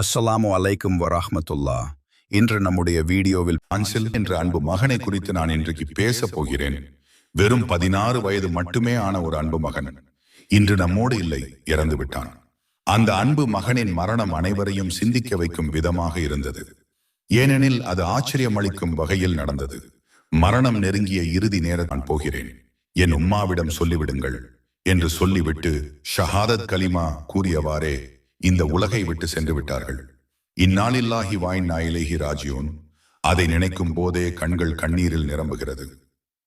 அஸ்ஸலாமு அலைக்கும் வரஹ்மத்துல்லா. இன்று நம்முடைய வீடியோவில் அன்சில் என்ற அன்பு மகனை குறித்து நான் இன்றைக்கு பேசப் போகிறேன். வெறும் பதினாறு வயது மட்டுமே ஆன ஒரு அன்பு மகன். இன்று நம்மோடு இல்லை இறந்து விட்டான். அந்த அன்பு மகனின் மரணம் அனைவரையும் சிந்திக்க வைக்கும் விதமாக இருந்தது. ஏனெனில் அது ஆச்சரியமளிக்கும் வகையில் நடந்தது. மரணம் நெருங்கிய இறுதி நேரம் நான் போகிறேன். என் உம்மாவிடம் சொல்லிவிடுங்கள். என்று சொல்லிவிட்டு ஷஹாதத் கலிமா கூறியவாறே இந்த உலகை விட்டு சென்று விட்டார்கள் இந்நாளில்லாஹி வாய் நாயிலேஹி ராஜியோன் அதை நினைக்கும் போதே கண்கள் கண்ணீரில் நிரம்புகிறது.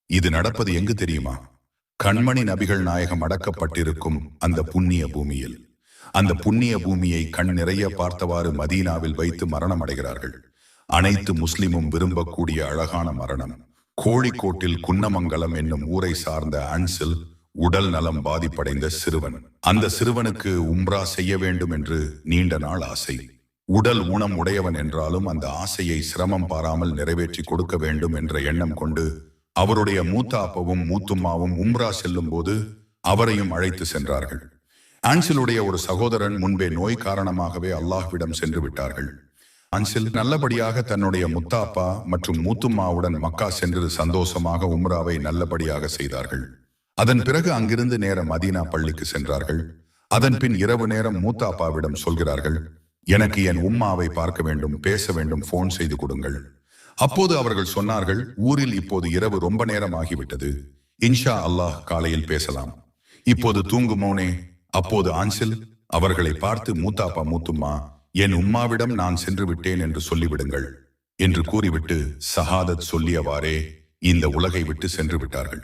இது நடப்பது எங்கு தெரியுமா? கண்மணி நபிகள் நாயகம் அடக்கப்பட்டிருக்கும் அந்த புண்ணிய பூமியில். அந்த புண்ணிய பூமியை கண் நிறைய பார்த்தவாறு மதீனாவில் வைத்து மரணம் அடைகிறார்கள் அனைத்து முஸ்லிமும் விரும்பக்கூடிய அழகான மரணம். கோழிக்கோட்டில் குன்னமங்கலம் என்னும் ஊரை சார்ந்த அன்சில் உடல் நலம் பாதிப்படைந்த சிறுவன். அந்த சிறுவனுக்கு உம்ரா செய்ய வேண்டும் என்று நீண்ட நாள் ஆசை. உடல் ஊனம் உடையவன் என்றாலும் அந்த ஆசையை சிரமம் பாராமல் நிறைவேற்றி கொடுக்க வேண்டும் என்ற எண்ணம் கொண்டு அவருடைய மூத்த அப்பவும் மூத்தும்மாவும் உம்ரா செல்லும் போது அவரையும் அழைத்து சென்றார்கள். ஆன்சிலுடைய ஒரு சகோதரன் முன்பே நோய் காரணமாகவே அல்லாஹ்விடம் சென்று விட்டார்கள். ஆன்சில் நல்லபடியாக தன்னுடைய முத்தாப்பா மற்றும் மூத்தும்மாவுடன் மக்கா சென்று சந்தோஷமாக உம்ராவை நல்லபடியாக செய்தார்கள். அதன் பிறகு அங்கிருந்து நேரம் மதீனா பள்ளிக்கு சென்றார்கள். அதன் பின் இரவு நேரம் மூத்தாப்பாவிடம் சொல்கிறார்கள் எனக்கு என் உம்மாவை பார்க்க வேண்டும் பேச வேண்டும் போன் செய்து கொடுங்கள். அப்போது அவர்கள் சொன்னார்கள் ஊரில் இப்போது இரவு ரொம்ப நேரம் ஆகிவிட்டது. இன்ஷா அல்லாஹ் காலையில் பேசலாம். இப்போது தூங்குமோனே அப்போது ஆன்சில் அவர்களை பார்த்து மூத்தாப்பா மூத்தும்மா என் உம்மாவிடம் நான் சென்று விட்டேன் என்று சொல்லிவிடுங்கள். என்று கூறிவிட்டு சஹாதத் சொல்லியவாறே இந்த உலகை விட்டு சென்று விட்டார்கள்.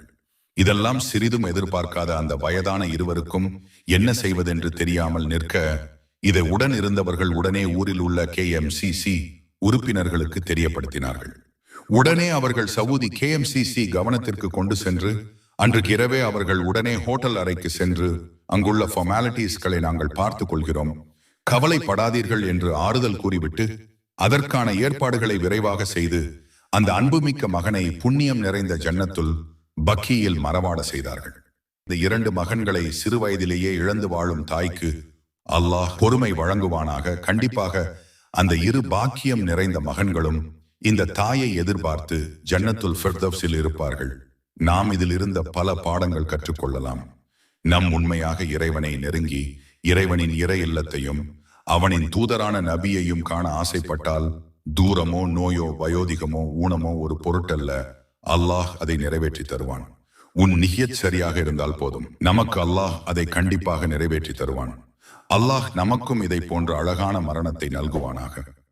இதெல்லாம் சிறிதும் எதிர்பார்க்காத அந்த வயதான இருவருக்கும் என்ன செய்வதென்று தெரியாமல் நிற்க இதை உடன் இருந்தவர்கள் உடனே ஊரில் உள்ள கே உறுப்பினர்களுக்கு தெரியப்படுத்தினார்கள். உடனே அவர்கள் சவுதி கே எம் சிசி கவனத்திற்கு கொண்டு சென்று அன்றைக்கு இரவே அவர்கள் உடனே ஹோட்டல் அறைக்கு சென்று அங்குள்ள ஃபார்மாலிட்டிஸ்களை நாங்கள் பார்த்துக் கொள்கிறோம். கவலைப்படாதீர்கள் என்று ஆறுதல் கூறிவிட்டு அதற்கான ஏற்பாடுகளை விரைவாக செய்து அந்த அன்புமிக்க மகனை புண்ணியம் நிறைந்த ஜன்னத்துள் பக்கியில் மரவாட செய்தார்கள். இந்த இரண்டு மகன்களை சிறு வயதிலேயே இழந்து வாழும் தாய்க்கு அல்லாஹ் பொறுமை வழங்குவானாக. கண்டிப்பாக அந்த இரு பாக்கியம் நிறைந்த மகன்களும் இந்த தாயை எதிர்பார்த்து ஜன்னத்துல் ஃபிர்தவ்ஸில் இருப்பார்கள். நாம் இதில் இருந்த பல பாடங்கள் கற்றுக்கொள்ளலாம். நம் உண்மையாக இறைவனை நெருங்கி இறைவனின் இறை இல்லத்தையும் அவனின் தூதரான நபியையும் காண ஆசைப்பட்டால் தூரமோ நோயோ வயோதிகமோ ஊனமோ ஒரு பொருட்டல்ல. அல்லாஹ் அதை நிறைவேற்றி தருவான். உன் நிகியச் சரியாக இருந்தால் போதும். நமக்கு அல்லாஹ் அதை கண்டிப்பாக நிறைவேற்றி தருவான். அல்லாஹ் நமக்கும் இதை போன்ற அழகான மரணத்தை நல்குவானாக.